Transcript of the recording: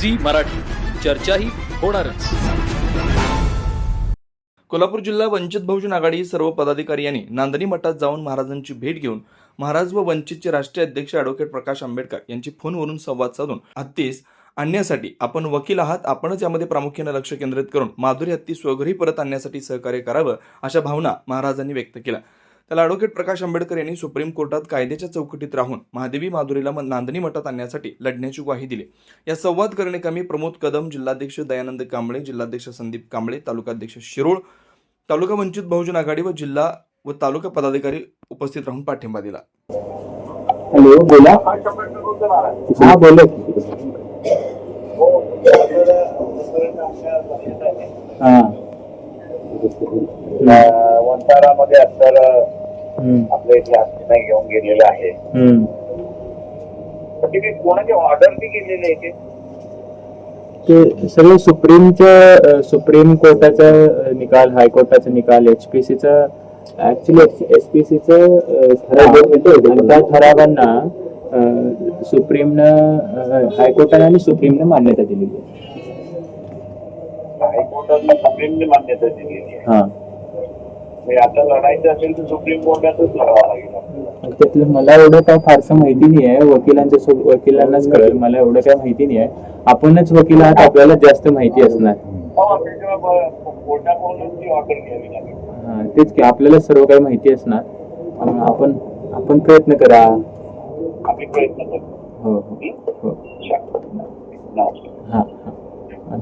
Zee Marathi. चर्चाही होणारच. कोल्हापूर जिल्हा वंचित बहुजन आघाडी सर्व पदाधिकारी यांनी नांदणी मठात जाऊन महाराजांची भेट घेऊन महाराज व वंचितचे राष्ट्रीय अध्यक्ष अॅडव्होकेट प्रकाश आंबेडकर यांची फोनवरून संवाद साधून हत्तीस आणण्यासाठी आपण वकील आहात आपणच यामध्ये प्रामुख्याने लक्ष केंद्रित करून माधुरी हत्ती स्वघरी परत आणण्यासाठी सहकार्य करावं अशा भावना महाराजांनी व्यक्त केल्या. त्याला ॲडव्होकेट प्रकाश आंबेडकर यांनी सुप्रीम कोर्टात कायद्याच्या चौकटीत राहून महादेवी माधुरीला नांदणी मठात आणण्यासाठी लढण्याची ग्वाही दिली. या संवाद कमी प्रमोद कदम जिल्हाध्यक्ष दयानंद कांबळे जिल्हाध्यक्ष संदीप कांबळे तालुकाध्यक्ष शिरोळ तालुका वंचित बहुजन आघाडी व जिल्हा व तालुका पदाधिकारी उपस्थित राहून पाठिंबा दिला. हॅलो बोला. हा बोला. हा. असतर हम्म, आपल्या आत्मीय घेऊन गेलेलं आहे. तिथे कोणाची ऑर्डर बी गेलेली आहे ते ते सगळं सुप्रीमच्या सुप्रीम कोर्टाचा निकाल हायकोर्टाचा निकाल एचपीसीचा ऍक्च्युली एचपीसीचा ठराव आणि त्या ठरावांना सुप्रीमनं हायकोर्टाने आणि सुप्रीमनं मान्यता दिलेली आहे. हायकोर्टाला सुप्रीमने मान्यता दिलेली आहे. हा. म्हणजे आता लढायचं असेल तर सुप्रीम कोर्टातच लढावं लागेल. आपल्याला. त्यातलं मला एवढं काय फारसं माहिती नाही आहे. वकिलांच्या वकिलांनाच कळेल. मला एवढं काय माहिती नाही आहे. आपणच वकील आहात आपल्याला जास्त माहिती असणार. हो, हा, तेच की आपल्याला सर्व काही माहिती असणार. आपण आपण प्रयत्न करा. आम्ही प्रयत्न हो हो हो? हा. हा.